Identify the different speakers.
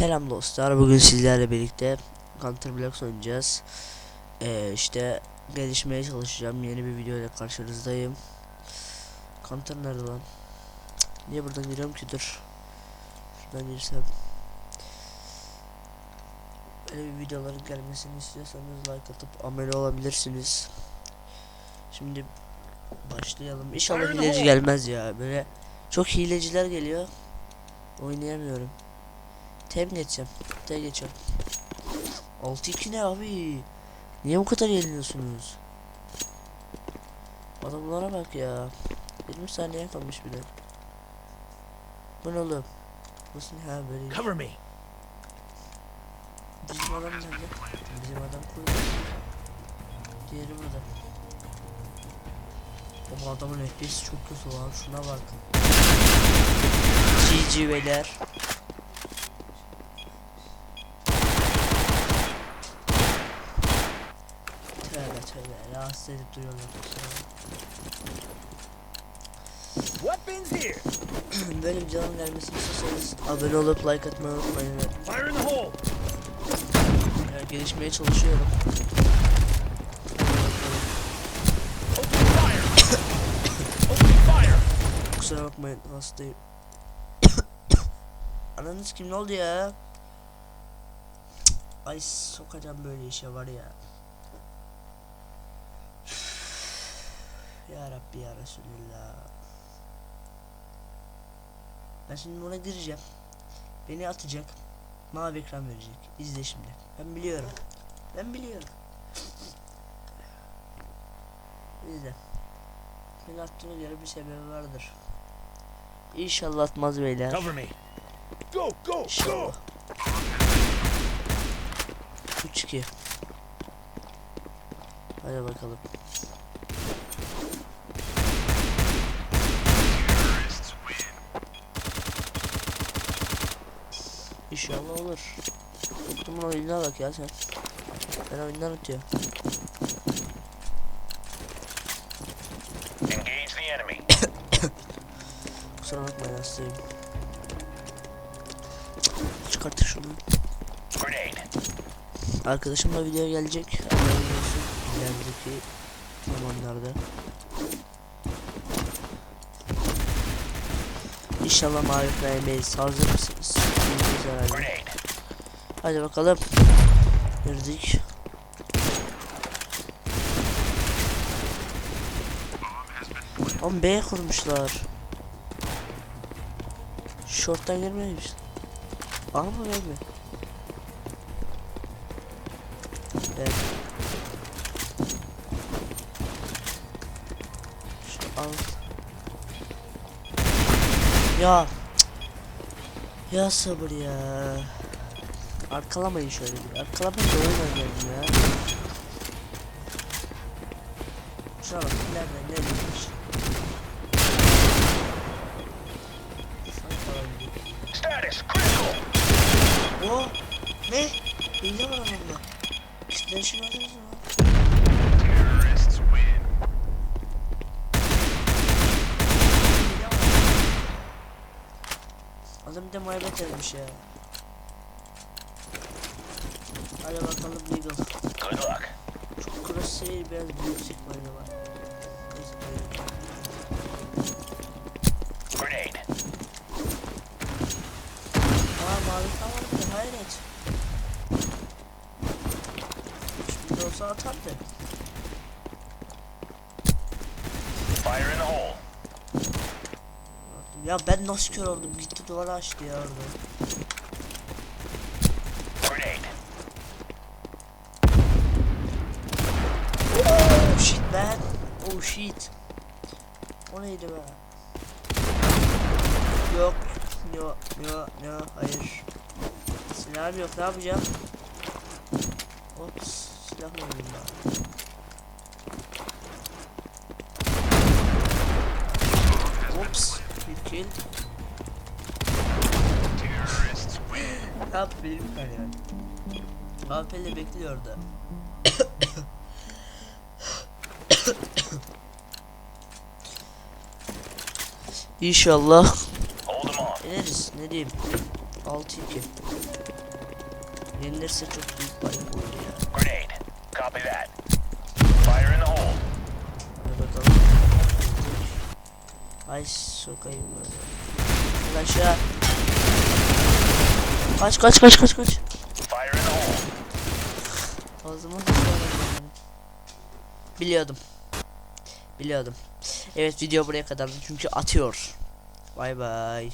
Speaker 1: Selam dostlar. Bugün sizlerle birlikte Counter Blocks oynayacağız. Ee, işte gelişmeye çalışacağım. Yeni bir video ile karşınızdayım. Counter nerede lan? Niye buradan giriyorum ki? Dur. Şuradan girsem. Böyle bir videoların gelmesini istiyorsanız like atıp abone olabilirsiniz. Şimdi başlayalım. İnşallah hileci gelmez ya. Böyle çok hileciler geliyor. Oynayamıyorum. Tem geçeceğim. T geçiyorum. 6-2 ne abi? Niye bu kadar yeniliyorsunuz? Adamlara bak ya. 20 saniye kalmış bir de. Bu ne oğlum? Ne ha böyle?
Speaker 2: Cover me.
Speaker 1: Bizim adam nerede? Bizim adam kuyruğu. Diğeri burada. Bu adamın FPS çok kötü lan. Şuna bak. GG beyler. Tövbe. Rahatsız edip duruyorlar.
Speaker 2: Weapons here.
Speaker 1: Böyle bir canın gelmesini istiyorsanız abone olup like atmayı unutmayın.
Speaker 2: Fire in the hole.
Speaker 1: Yani gelişmeye çalışıyorum. Kusura bakmayın hastayım. Ananız kim ne oldu ya? Ay sokacağım böyle işe var ya. Ya Rabbi ya Resulullah. Ben şimdi buna gireceğim. Beni atacak. Mavi ekran verecek. İzle şimdi. Ben biliyorum. Ben biliyorum. İzle. Beni attığına göre bir sebebi vardır. İnşallah atmaz beyler.
Speaker 2: Cover me. Go, go, go.
Speaker 1: İnşallah. 3-2 Hadi bakalım. İnşallah olur. Tuttumun oyununa bak ya sen. Ben oyundan atıyor. Kusura bakmayın hastayım. Çıkartır şunu. Arkadaşımla video gelecek. Haberiniz olsun. İlerideki zamanlarda. İnşallah mavi ekranı hazır mısınız?
Speaker 2: Grenade.
Speaker 1: Hadi bakalım. Girdik. Ama B kurmuşlar. Short'tan girmemiş. A mı B mi? Evet. Şu al. Ya. cık. Ya sabır ya. Arkalamayın şöyle bir. Arkalamayın da oyun oynayalım ya. Şuna bak nereden ne demiş. O ne? Hile var adamda. Şimdi alırız mı? Muhabbet etmiş ya. Hadi bakalım. Çok crosshair biraz yüksek oyunu var. Böyle.
Speaker 2: Grenade.
Speaker 1: Aa mavi da hayret. Şimdi olsa atardı.
Speaker 2: Fire in the hole.
Speaker 1: Ya ben nasıl kör oldum? Gitti duvara açtı ya orada. Oh shit man. Oh shit. O neydi be? Yok. Yok. Yok. Yok. Hayır. Silah yok. Ne yapacağım? Ops. Silah mı ben? Ops. Bir kill. Yaptı benim kar yani? AP'le bekliyor orada. İnşallah ineriz ne diyeyim. 6-2. Yenilirse çok büyük bayık olur ya.
Speaker 2: Grenade. Copy that. Fire in the hole.
Speaker 1: Bakalım. Ay sokayım ben. Aşağı. Kaç kaç kaç kaç kaç. Ağzıma. Biliyordum. Biliyordum. Evet video buraya kadar çünkü atıyor. Bay bay.